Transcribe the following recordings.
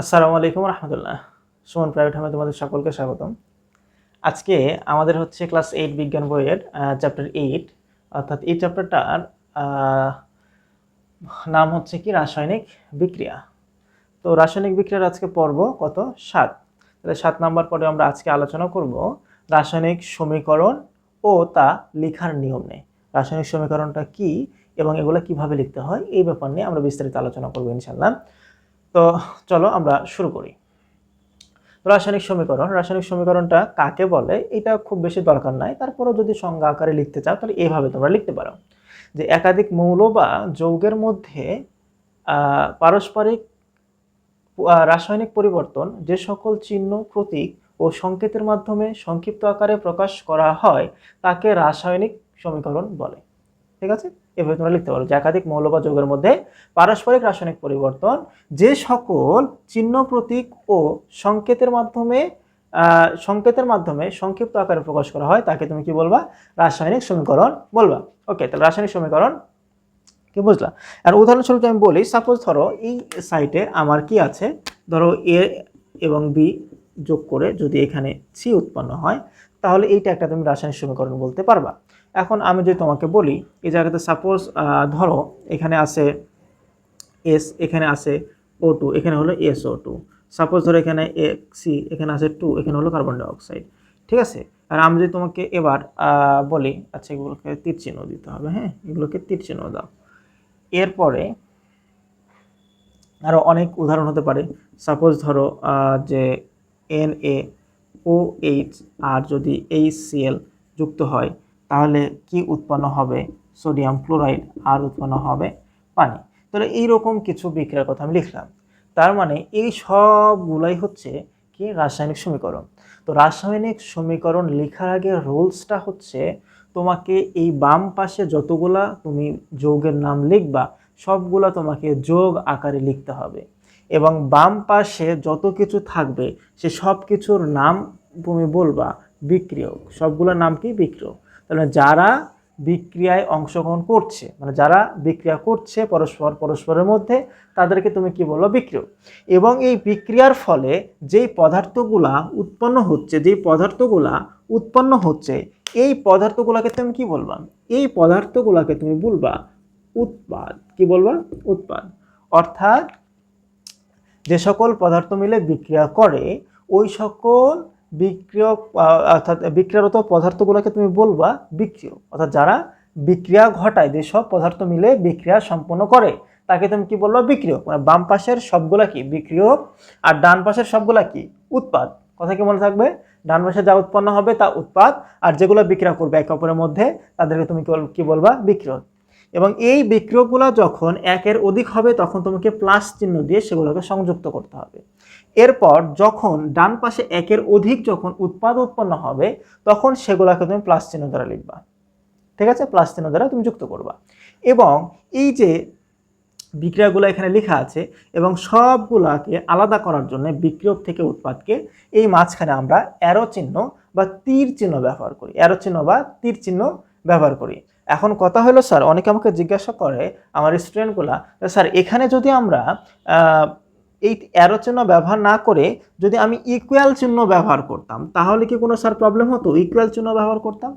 আসসালামু আলাইকুম রহমতুল্লাহ। সুমন প্রাইভেট হোমে তোমাদের সকলকে স্বাগতম। আজকে আমাদের হচ্ছে ক্লাস এইট বিজ্ঞান বইয়ের চ্যাপ্টার এইট অর্থাৎ এই চ্যাপ্টারটার নাম হচ্ছে কি? রাসায়নিক বিক্রিয়া। তো রাসায়নিক বিক্রিয়ার আজকে পর্ব কত? সাত। তাহলে সাত নাম্বার পরে আমরা আজকে আলোচনা করব রাসায়নিক সমীকরণ ও তা লেখার নিয়ম নেই রাসায়নিক সমীকরণটা কি এবং এগুলো কীভাবে লিখতে হয় এই ব্যাপার নিয়ে আমরা বিস্তারিত আলোচনা করব ইনশাল্লাহ তো চলো আমরা শুরু করি। রাসায়নিক সমীকরণ, রাসায়নিক সমীকরণটা কাকে বলে এটা খুব বেশি দরকার নাই। তারপরেও যদি সংজ্ঞা আকারে লিখতে চাও তাহলে এইভাবে তোমরা লিখতে পারো। যে একাধিক মৌল বা যৌগের মধ্যে পারস্পরিক রাসায়নিক পরিবর্তন যে সকল চিহ্ন, প্রতীক ও সংকেতের মাধ্যমে সংক্ষিপ্ত আকারে প্রকাশ করা হয়, তাকে রাসায়নিক সমীকরণ বলে। ঠিক আছে? এভাবে তোমরা লিখতে পারো। যে একাধিক মৌল বা যৌগের মধ্যে পারস্পরিক রাসায়নিক পরিবর্তন, যে সকল চিহ্ন, প্রতীক ও সংকেতের মাধ্যমে সংকেতের মাধ্যমে সংক্ষিপ্ত আকারে প্রকাশ করা হয়, তাকে তুমি কি বলবা? রাসায়নিক সমীকরণ বলবা। ওকে তাহলে রাসায়নিক সমীকরণ কি বুঝলা? আর উদাহরণস্বরূপ আমি বলি সাপোজ ধরো এই সাইটে আমার কি আছে? ধরো এ এবং বি যোগ করে যদি এখানে সি উৎপন্ন হয়, তাহলে এইটা একটা তুমি রাসায়নিক সমীকরণ বলতে পারবা। এখন আমি যদি তোমাকে বলি, এই জায়গাতে সাপোজ ধরো এখানে আছে এস এখানে আছে ও টু এখানে হলো এস ও টু সাপোজ ধরো এখানে সি এখানে আছে টু এখানে হলো কার্বন ডাইঅক্সাইড ঠিক আছে? আর আমি যদি তোমাকে এবার বলি আচ্ছা এগুলোকে তীর চিহ্ন দিতে হবে হ্যাঁ? এগুলোকে তীর চিহ্ন দাও। এরপরে আরও অনেক উদাহরণ হতে পারে। সাপোজ ধরো যে N A O H R যদি এইচ সিএল যুক্ত হয় তাহলে কি উৎপন্ন হবে? সোডিয়াম ক্লোরাইড আর উৎপন্ন হবে পানি। তাহলে এইরকম কিছু বিক্রিয়ার কথা আমি লিখলাম। তার মানে এই সবগুলাই হচ্ছে কি? রাসায়নিক সমীকরণ। তো রাসায়নিক সমীকরণ লেখার আগে রুলসটা হচ্ছে তোমাকে এই বাম পাশে যতগুলা তুমি যৌগের নাম লিখবা, সবগুলা তোমাকে যোগ আকারে লিখতে হবে। এবং বাম পাশে যত কিছু থাকবে, সে সব কিছুর নাম তুমি বলবা বিক্রিয়ক। সবগুলোর নাম কি? বিক্রিয়ক। তাহলে যারা বিক্রিয়ায় অংশগ্রহণ করছে মানে যারা বিক্রিয়া করছে পরস্পর, পরস্পরের মধ্যে, তাদেরকে তুমি কি বলো বিক্রিয়ক এবং এই বিক্রিয়ার ফলে যেই পদার্থগুলা উৎপন্ন হচ্ছে, যেই পদার্থগুলা উৎপন্ন হচ্ছে, এই পদার্থগুলোকে তুমি কি বলবা? এই পদার্থগুলোকে তুমি বলবা উৎপাদ। কি বলবা? উৎপাদ। অর্থাৎ যে সকল পদার্থ মিলে বিক্রিয়া করে, ওই সকল বিক্রিয়ক অর্থাৎ বিক্রিয়ারত পদার্থগুলোকে তুমি বলবা বিক্রিয়ক অর্থাৎ যারা বিক্রিয়া ঘটায় যেসব পদার্থ মিলে বিক্রিয়া সম্পন্ন করে, তাকে তুমি কি বলবা বিক্রিয়ক? মানে বাম পাশের সবগুলা কি? বিক্রিয়ক। আর ডান পাশের সবগুলা কি? উৎপাদ। কথা কি মনে থাকবে? ডান পাশে যা উৎপন্ন হবে তা উৎপাদ, আর যেগুলো বিক্রিয়া করবে একে অপরের মধ্যে, তাদেরকে তুমি কি বলবা? বিক্রিয়ক। এবং এই বিক্রিয়কগুলো যখন একের অধিক হবে, তখন তোমাকে প্লাস চিহ্ন দিয়ে সেগুলোকে সংযুক্ত করতে হবে। এরপর যখন ডান পাশে একের অধিক যখন উৎপাদ উৎপন্ন হবে, তখন সেগুলোকে তুমি প্লাস চিহ্ন দ্বারা লিখবা। ঠিক আছে? প্লাস চিহ্ন দ্বারা তুমি যুক্ত করবা। এবং এই যে বিক্রিয়াগুলো এখানে লেখা আছে এবং সবগুলাকে আলাদা করার জন্য বিক্রিয়ক থেকে উৎপাদকে এই মাঝখানে আমরা অ্যারো চিহ্ন বা তীর চিহ্ন ব্যবহার করি। অ্যারো চিহ্ন বা তীর চিহ্ন ব্যবহার করি। এখন কথা হলো, স্যার, অনেকে আমাকে জিজ্ঞাসা করে, আমার স্টুডেন্টগুলা স্যার, এখানে যদি আমরা এই অ্যারো চিহ্ন ব্যবহার না করে যদি আমি ইকুয়াল চিহ্ন ব্যবহার করতাম, তাহলে কি কোনো স্যার প্রবলেম হতো? ইকুয়াল চিহ্ন ব্যবহার করতাম?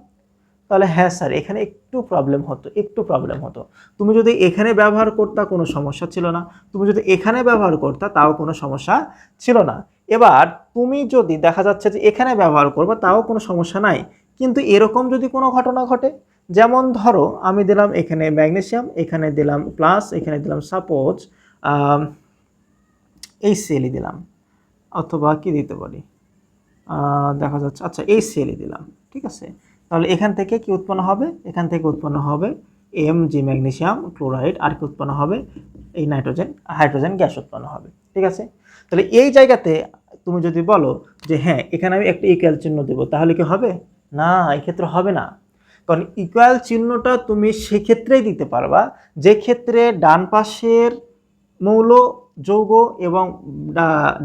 তাহলে হ্যাঁ স্যার এখানে একটু প্রবলেম হতো, একটু প্রবলেম হতো। তুমি যদি এখানে ব্যবহার করতা, কোনো সমস্যা ছিল না। তুমি যদি এখানে ব্যবহার করতা, তাও কোনো সমস্যা ছিল না। এবার তুমি যদি দেখা যাচ্ছে যে এখানে ব্যবহার করবে, তাও কোনো সমস্যা নাই। কিন্তু এরকম যদি কোনো ঘটনা ঘটে, যেমন ধরো, আমি দিলাম এখানে ম্যাগনেসিয়াম এখানে দিলাম প্লাস এখানে দিলাম সাপোজ এই সেলই দিলাম। অথবা কি দিতে পারি? দেখা যাচ্ছে আচ্ছা এই সেলই দিলাম, ঠিক আছে? তাহলে এখান থেকে কি উৎপন্ন হবে? এখান থেকে উৎপন্ন হবে এম জি ম্যাগনেশিয়াম ক্লোরাইড আর কি উৎপন্ন হবে? এই নাইট্রোজেন হাইড্রোজেন গ্যাস উৎপন্ন হবে, ঠিক আছে? তাহলে এই জায়গাতে তুমি যদি বলো যে হ্যাঁ এখানে আমি একটা ইকুয়াল চিহ্ন দেবো, তাহলে কি হবে? না এক্ষেত্রে হবে না। কারণ ইকুয়াল চিহ্নটা তুমি সেক্ষেত্রেই দিতে পারবা। যে ক্ষেত্রে ডান পাশের মৌল যৌগ এবং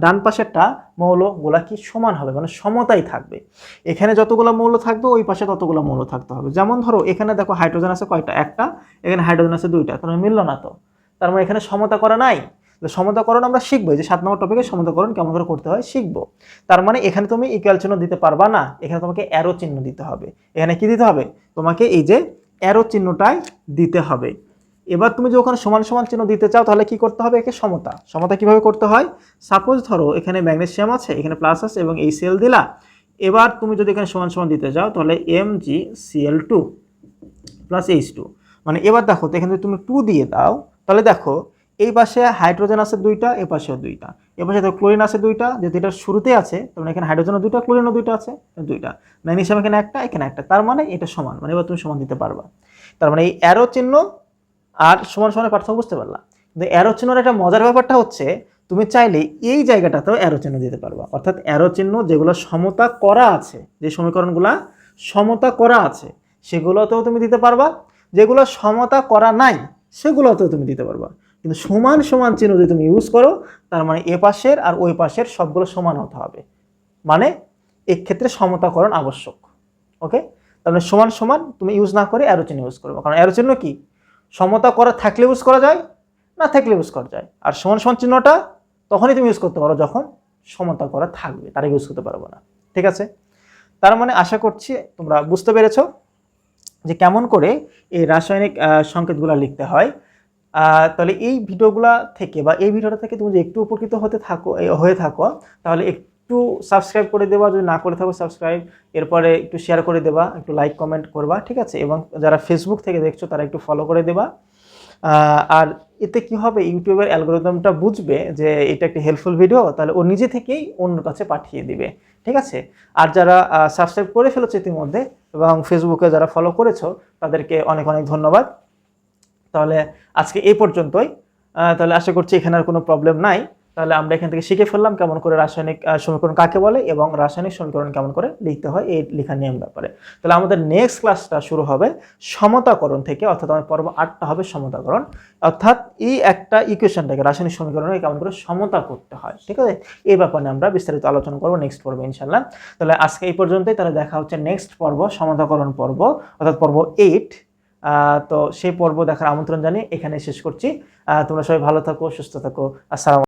ডান পাশেরটা মৌলগুলা কি সমান হবে? মানে সমতাই থাকবে। এখানে যতগুলো মৌল থাকবে, ওই পাশে ততগুলো মৌল থাকতে হবে। যেমন ধরো, এখানে দেখো হাইড্রোজেন আছে কয়টা? একটা। এখানে হাইড্রোজেন আছে দুইটা। তার মানে মিললো না তো। তার মানে এখানে সমতা করা নাই। সমতাকরণ আমরা শিখব। যে সাত নম্বর টপিকে সমতাকরণ কেমন করে করতে হয় শিখব। তার মানে এখানে তুমি ইকুয়াল চিহ্ন দিতে পারবা না। এখানে তোমাকে অ্যারো চিহ্ন দিতে হবে। এখানে কি দিতে হবে? তোমাকে এই যে অ্যারো চিহ্নটাই দিতে হবে। এবার তুমি যখন সমান সমান চিহ্ন দিতে চাও, তাহলে কি করতে হবে? একে সমতা। সমতা কীভাবে করতে হয়? সাপোজ ধরো, এখানে ম্যাগনেসিয়াম আছে, এখানে প্লাস আছে এবং এই সেল দিলা। এবার তুমি যদি এখানে সমান সমান দিতে চাও তাহলে M G CL two plus H two মানে এবার দেখো, তো এখানে যদি তুমি টু দিয়ে দাও, তাহলে দেখো, এই পাশে হাইড্রোজেন আছে দুইটা, এ পাশেও দুইটা। এ পাশে তো ক্লোরিন আছে দুইটা, যেহেতু এটা শুরুতে আছে, তার মানে এখানে হাইড্রোজেনও দুইটা ক্লোরিনও দুইটা আছে দুইটা। ম্যাগনেসিয়াম এখানে একটা এখানে একটা। তার মানে এটা সমান মানে এবার তুমি সমান দিতে পারবা। তার মানে এই অ্যারো চিহ্ন আর সমান সমানের পার্থক্য বুঝতে পারলা কিন্তু অ্যারো চিহ্নের একটা মজার ব্যাপারটা হচ্ছে, তুমি চাইলে এই জায়গাটাতেও অ্যারো চিহ্ন দিতে পারবা। অর্থাৎ অ্যারো চিহ্ন যেগুলো সমতা করা আছে, যে সমীকরণগুলো সমতা করা আছে, সেগুলোতেও তুমি দিতে পারবা। যেগুলো সমতা করা নাই, সেগুলোতেও তুমি দিতে পারবা। কিন্তু সমান সমান চিহ্ন যদি তুমি ইউজ করো, তার মানে এ পাশের আর ওই পাশের সবগুলো সমান হতে হবে। মানে এক্ষেত্রে সমতাকরণ আবশ্যক। ওকে তার মানে সমান সমান তুমি ইউজ না করে অ্যারো চিহ্ন ইউজ করব। কারণ অ্যারো চিহ্ন কি? সমতা করা থাকলে ইউজ করা যায়, না থাকলে ইউজ করা যায়। আর সমান সমান চিহ্নটা তখনই তুমি ইউজ করতে পারো যখন সমতা করা থাকবে, তার ইউজ করতে পারব না। ঠিক আছে? তার মানে আশা করছি তোমরা বুঝতে পেরেছ যে কেমন করে এই রাসায়নিক সংকেতগুলো লিখতে হয়। তাহলে এই ভিডিওগুলা থেকে বা এই ভিডিওটা থেকে তুমি যদি একটু উপকৃত হতে থাকো হয়ে থাকো, তাহলে একটু সাবস্ক্রাইব করে দেবা, যদি না করে থাকো সাবস্ক্রাইব এরপরে একটু শেয়ার করে দেবা, একটু লাইক কমেন্ট করবা, ঠিক আছে? এবং যারা ফেসবুক থেকে দেখছ, তারা একটু ফলো করে দেবা। আর এতে কি হবে? ইউটিউবের অ্যালগোরিদমটা বুঝবে যে এটা একটি হেল্পফুল ভিডিও তাহলে ও নিজে থেকেই অন্যর কাছে পাঠিয়ে দিবে, ঠিক আছে? আর যারা সাবস্ক্রাইব করে ফেলেছো ইতিমধ্যে এবং ফেসবুকে যারা ফলো করেছ, তাদেরকে অনেক অনেক ধন্যবাদ। তাহলে আজকে এই পর্যন্তই। তাহলে আশা করছি এখানে আর কোনো প্রবলেম নাই। তাহলে আমরা এখান থেকে শিখে ফেললাম কেমন করে রাসায়নিক সমীকরণ কাকে বলে এবং রাসায়নিক সমীকরণ কেমন করে লিখতে হয় এই লেখার নিয়ম ব্যাপারে। তাহলে আমাদের নেক্সট ক্লাসটা শুরু হবে সমতাকরণ থেকে, অর্থাৎ আমাদের পর্ব আটটা হবে সমতাকরণ। অর্থাৎ এই একটা ইকুয়েশনটাকে রাসায়নিক সমীকরণে কেমন করে সমতা করতে হয়, ঠিক আছে? এই ব্যাপারে আমরা বিস্তারিত আলোচনা করব নেক্সট পর্বে ইনশাল্লাহ তাহলে আজকে এই পর্যন্তই, তাহলে দেখা হচ্ছে নেক্সট পর্ব, সমতাকরণ পর্ব, অর্থাৎ পর্ব এইট তো সেই পর্ব দেখার আমন্ত্রণ জানিয়ে এখানে শেষ করছি। তোমরা সবাই ভালো থাকো, সুস্থ থাকো। আসসালাম